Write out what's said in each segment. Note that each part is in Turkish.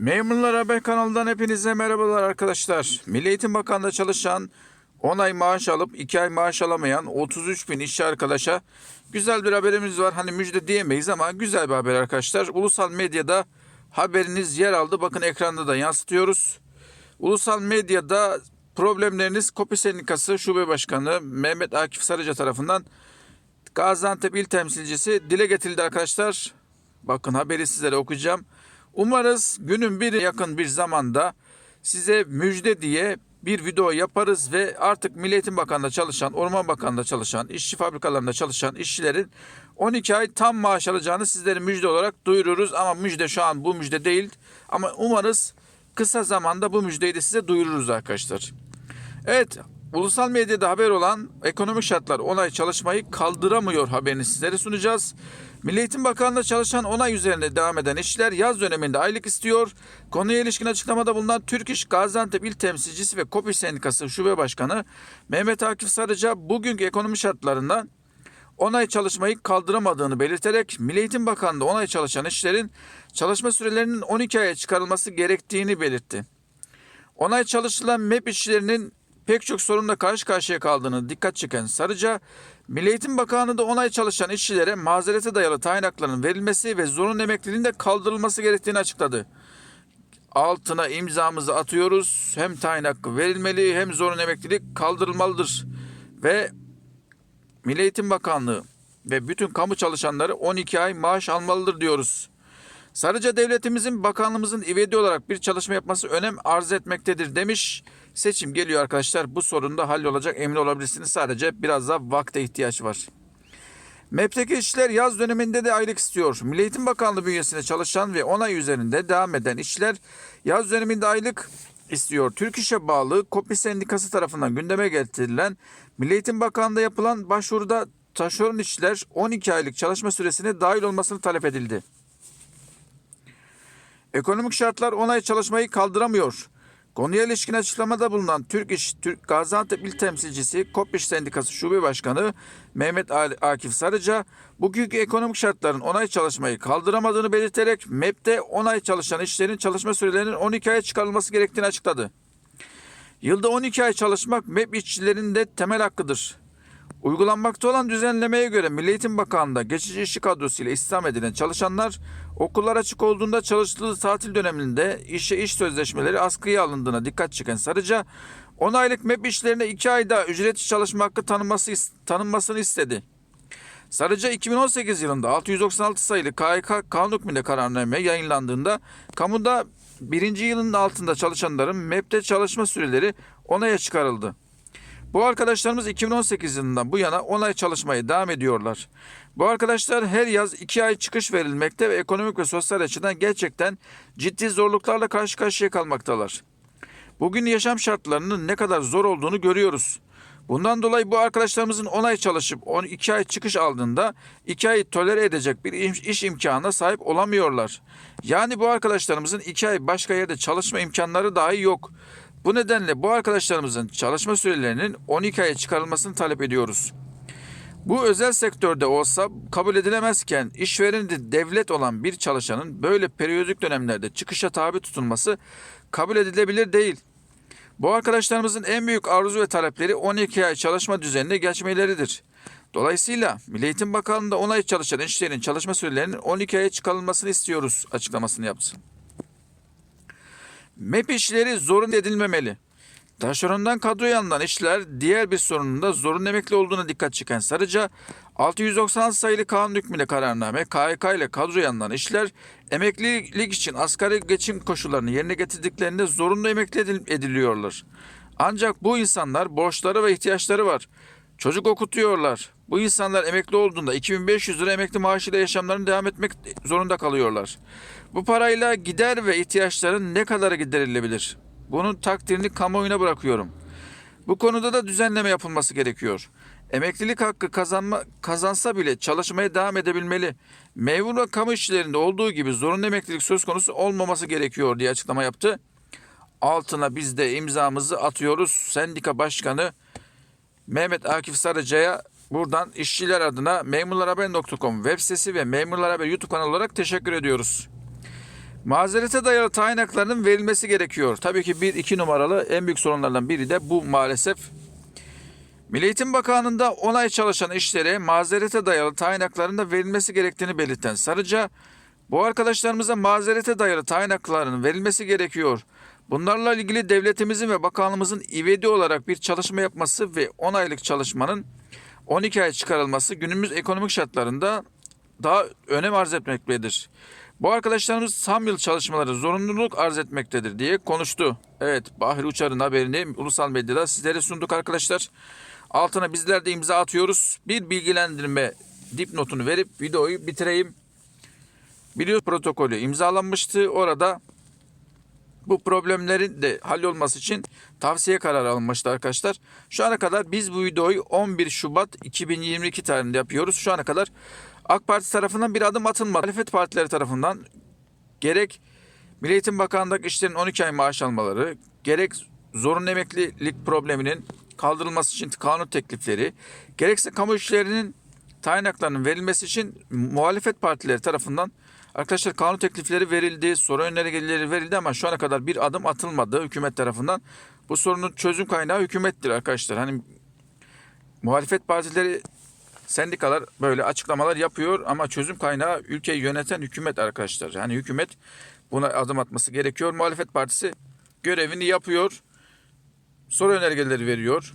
Memurlar Haber kanalından hepinize merhabalar arkadaşlar. Milli Eğitim Bakanlığı'nda çalışan 10 ay maaş alıp 2 ay maaş alamayan 33 bin işçi arkadaşa güzel bir haberimiz var. Hani müjde diyemeyiz ama güzel bir haber arkadaşlar. Ulusal medyada haberiniz yer aldı. Bakın ekranda da yansıtıyoruz. Ulusal medyada problemleriniz Kopi Sendikası Şube Başkanı Mehmet Akif Sarıca tarafından Gaziantep İl Temsilcisi dile getirildi arkadaşlar. Bakın haberi sizlere okuyacağım. Umarız günün bir yakın bir zamanda size müjde diye bir video yaparız ve artık Milli Eğitim Bakanlığı'nda çalışan, Orman Bakanlığı'nda çalışan, işçi fabrikalarında çalışan işçilerin 12 ay tam maaş alacağını sizlere müjde olarak duyururuz. Ama müjde şu an bu müjde değil. Ama umarız kısa zamanda bu müjdeyi de size duyururuz arkadaşlar. Evet, ulusal medyada haber olan ekonomik şartlar onay çalışmayı kaldıramıyor haberini sizlere sunacağız. Milli Eğitim Bakanlığı'nda çalışan onay üzerinde devam eden işçiler yaz döneminde aylık istiyor. Konuya ilişkin açıklamada bulunan Türk İş Gaziantep İl Temsilcisi ve Kopi Sendikası Şube Başkanı Mehmet Akif Sarıca bugünkü ekonomi şartlarından onay çalışmayı kaldıramadığını belirterek Milli Eğitim Bakanlığı onay çalışan işçilerin çalışma sürelerinin 12 aya çıkarılması gerektiğini belirtti. Onay çalışılan MEP işçilerinin pek çok sorunla karşı karşıya kaldığını dikkat çeken Sarıca, Milli Eğitim Bakanlığı'nda onay çalışan işçilere mazerete dayalı tayin haklarının verilmesi ve zorunlu emekliliğin de kaldırılması gerektiğini açıkladı. Altına imzamızı atıyoruz. Hem tayin hakkı verilmeli hem zorunlu emeklilik kaldırılmalıdır. Ve Milli Eğitim Bakanlığı ve bütün kamu çalışanları 12 ay maaş almalıdır diyoruz. Sarıca devletimizin bakanlığımızın ivedi olarak bir çalışma yapması önem arz etmektedir demiş. Seçim geliyor arkadaşlar. Bu sorun da hallolacak emin olabilirsiniz. Sadece biraz daha vakte ihtiyaç var. MEP'teki işçiler yaz döneminde de aylık istiyor. Milli Eğitim Bakanlığı bünyesinde çalışan ve 10 ay üzerinde devam eden işçiler yaz döneminde aylık istiyor. Türk İş'e bağlı Kopi Sendikası tarafından gündeme getirilen Milli Eğitim Bakanlığı'nda yapılan başvuruda taşeron işçiler 12 aylık çalışma süresine dahil olmasını talep edildi. Ekonomik şartlar onay çalışmayı kaldıramıyor. Konuya ilişkin açıklamada bulunan Türk İş, Türk Gaziantep İl Temsilcisi Kopiş Sendikası Şube Başkanı Mehmet Akif Sarıca, bugünkü ekonomik şartların onay çalışmayı kaldıramadığını belirterek MEP'te onay çalışan işçilerin çalışma sürelerinin 12 aya çıkarılması gerektiğini açıkladı. Yılda 12 ay çalışmak MEP işçilerinin de temel hakkıdır. Uygulanmakta olan düzenlemeye göre Milli Eğitim Bakanlığı'nda geçici işçi kadrosu ile istihdam edilen çalışanlar okullar açık olduğunda çalıştığı tatil döneminde işe iş sözleşmeleri askıya alındığına dikkat çeken Sarıca, 10 aylık MEP işlerine 2 ayda ücretli çalışma hakkı tanınması, tanınmasını istedi. Sarıca 2018 yılında 696 sayılı KHK kanun hükmünde kararname yayınlandığında kamuda birinci yılın altında çalışanların MEP'te çalışma süreleri onaya çıkarıldı. Bu arkadaşlarımız 2018 yılından bu yana 10 ay çalışmaya devam ediyorlar. Bu arkadaşlar her yaz 2 ay çıkış verilmekte ve ekonomik ve sosyal açıdan gerçekten ciddi zorluklarla karşı karşıya kalmaktalar. Bugün yaşam şartlarının ne kadar zor olduğunu görüyoruz. Bundan dolayı bu arkadaşlarımızın 10 ay çalışıp 12 ay çıkış aldığında 2 ay tolere edecek bir iş, imkanına sahip olamıyorlar. Yani bu arkadaşlarımızın 2 ay başka yerde çalışma imkanları dahi yok. Bu nedenle bu arkadaşlarımızın çalışma sürelerinin 12 aya çıkarılmasını talep ediyoruz. Bu özel sektörde olsa kabul edilemezken işvereni de devlet olan bir çalışanın böyle periyodik dönemlerde çıkışa tabi tutulması kabul edilebilir değil. Bu arkadaşlarımızın en büyük arzu ve talepleri 12 ay çalışma düzenine geçmeleridir. Dolayısıyla Milli Eğitim Bakanlığı'nda 10 ay çalışan işçilerin çalışma sürelerinin 12 aya çıkarılmasını istiyoruz açıklamasını yaptı. MEP işleri zorunlu edilmemeli. Taşerondan kadroya alınan işler diğer bir sorunun da zorunlu emekli olduğuna dikkat çeken Sarıca, 696 sayılı kanun hükmüyle kararname KHK ile kadroya alınan işler emeklilik için asgari geçim koşullarını yerine getirdiklerinde zorunlu emekli edil- ediliyorlar. Ancak bu insanlar borçları ve ihtiyaçları var. Çocuk okutuyorlar. Bu insanlar emekli olduğunda 2500 lira emekli maaşıyla yaşamlarını devam etmek zorunda kalıyorlar. Bu parayla gider ve ihtiyaçların ne kadarı giderilebilir? Bunun takdirini kamuoyuna bırakıyorum. Bu konuda da düzenleme yapılması gerekiyor. Emeklilik hakkı kazanma, kazansa bile çalışmaya devam edebilmeli. Memur ve kamu işçilerinde olduğu gibi zorunlu emeklilik söz konusu olmaması gerekiyor diye açıklama yaptı. Altına biz de imzamızı atıyoruz. Sendika Başkanı Mehmet Akif Sarıca'ya buradan işçiler adına memurlarhaber.com web sitesi ve Memurlar Haber YouTube kanalı olarak teşekkür ediyoruz. Mazerete dayalı tayin haklarının verilmesi gerekiyor. Tabii ki bir iki numaralı en büyük sorunlardan biri de bu maalesef. Milli Eğitim Bakanlığı'nda 10 ay çalışan işlere mazerete dayalı tayin haklarının da verilmesi gerektiğini belirten Sarıca, bu arkadaşlarımıza mazerete dayalı tayin haklarının verilmesi gerekiyor. Bunlarla ilgili devletimizin ve bakanlığımızın ivedi olarak bir çalışma yapması ve 10 aylık çalışmanın 12 ay çıkarılması günümüz ekonomik şartlarında daha önem arz etmektedir. Bu arkadaşlarımız tam yıl çalışmaları zorunluluk arz etmektedir diye konuştu. Evet Bahri Uçar'ın haberini ulusal medyada sizlere sunduk arkadaşlar. Altına bizler de imza atıyoruz. Bir bilgilendirme dipnotunu verip videoyu bitireyim. Biliyor protokolü imzalanmıştı. Orada bu problemlerin de hallolması için tavsiye kararı alınmıştı arkadaşlar. Şu ana kadar biz bu videoyu 11 Şubat 2022 tarihinde yapıyoruz. Şu ana kadar AK Parti tarafından bir adım atılmadı. Muhalefet partileri tarafından gerek Milli Eğitim Bakanlığı'ndaki işlerin 12 ay maaş almaları, gerek zorunlu emeklilik probleminin kaldırılması için kanun teklifleri, gerekse kamu işlerinin tayin verilmesi için muhalefet partileri tarafından arkadaşlar kanun teklifleri verildi, soru önerileri verildi ama şu ana kadar bir adım atılmadı hükümet tarafından. Bu sorunun çözüm kaynağı hükümettir arkadaşlar. Hani muhalefet partileri sendikalar böyle açıklamalar yapıyor ama çözüm kaynağı ülkeyi yöneten hükümet arkadaşlar. Yani hükümet buna adım atması gerekiyor. Muhalefet partisi görevini yapıyor. Soru önergeleri veriyor.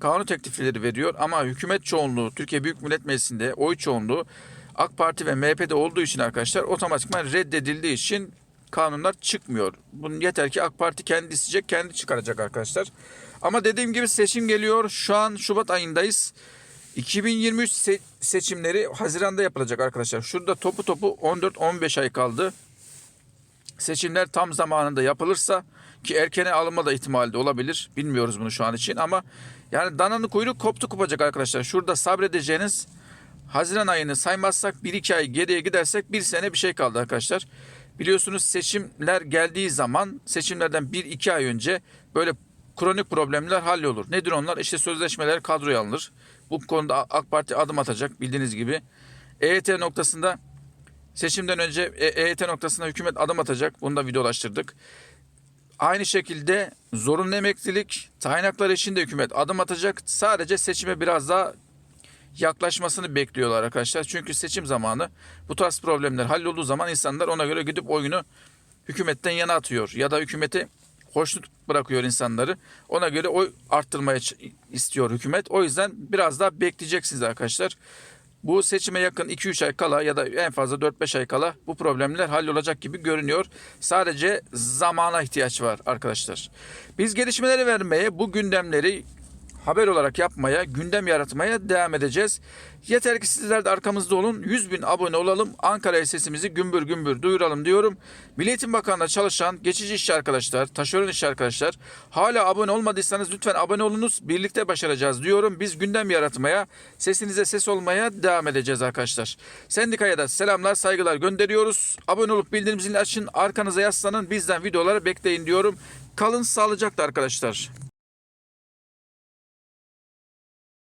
Kanun teklifleri veriyor ama hükümet çoğunluğu Türkiye Büyük Millet Meclisi'nde oy çoğunluğu AK Parti ve MHP'de olduğu için arkadaşlar otomatikman reddedildiği için kanunlar çıkmıyor. Bunun yeter ki AK Parti kendi isteyecek, kendi çıkaracak arkadaşlar. Ama dediğim gibi seçim geliyor. Şu an Şubat ayındayız. 2023 se- seçimleri Haziran'da yapılacak arkadaşlar. Şurada topu topu 14-15 ay kaldı. Seçimler tam zamanında yapılırsa ki erkene alınma da ihtimali de olabilir. Bilmiyoruz bunu şu an için ama yani dananın kuyruğu koptu kopacak arkadaşlar. Şurada sabredeceğiniz Haziran ayını saymazsak 1-2 ay geriye gidersek bir sene bir şey kaldı arkadaşlar. Biliyorsunuz seçimler geldiği zaman seçimlerden 1-2 ay önce böyle kronik problemler hallolur. Nedir onlar? İşte sözleşmeler kadroya alınır. Bu konuda AK Parti adım atacak bildiğiniz gibi. EYT noktasında seçimden önce E- EYT noktasında hükümet adım atacak. Bunu da videolaştırdık. Aynı şekilde zorunlu emeklilik tayin hakları için de hükümet adım atacak. Sadece seçime biraz daha yaklaşmasını bekliyorlar arkadaşlar. Çünkü seçim zamanı bu tarz problemler hallolduğu zaman insanlar ona göre gidip oyunu hükümetten yana atıyor. Ya da hükümeti hoşnut bırakıyor insanları. Ona göre oy arttırmaya istiyor hükümet. O yüzden biraz daha bekleyeceksiniz arkadaşlar. Bu seçime yakın 2-3 ay kala ya da en fazla 4-5 ay kala bu problemler hallolacak gibi görünüyor. Sadece zamana ihtiyaç var arkadaşlar. Biz gelişmeleri vermeye, bu gündemleri haber olarak yapmaya, gündem yaratmaya devam edeceğiz. Yeter ki sizler de arkamızda olun. 100 bin abone olalım. Ankara'ya sesimizi gümbür gümbür duyuralım diyorum. Milli Eğitim Bakanlığı'nda çalışan geçici işçi arkadaşlar, taşeron işçi arkadaşlar hala abone olmadıysanız lütfen abone olunuz. Birlikte başaracağız diyorum. Biz gündem yaratmaya, sesinize ses olmaya devam edeceğiz arkadaşlar. Sendikaya da selamlar, saygılar gönderiyoruz. Abone olup bildirim zilini açın. Arkanıza yaslanın. Bizden videoları bekleyin diyorum. Kalın sağlıcakla arkadaşlar.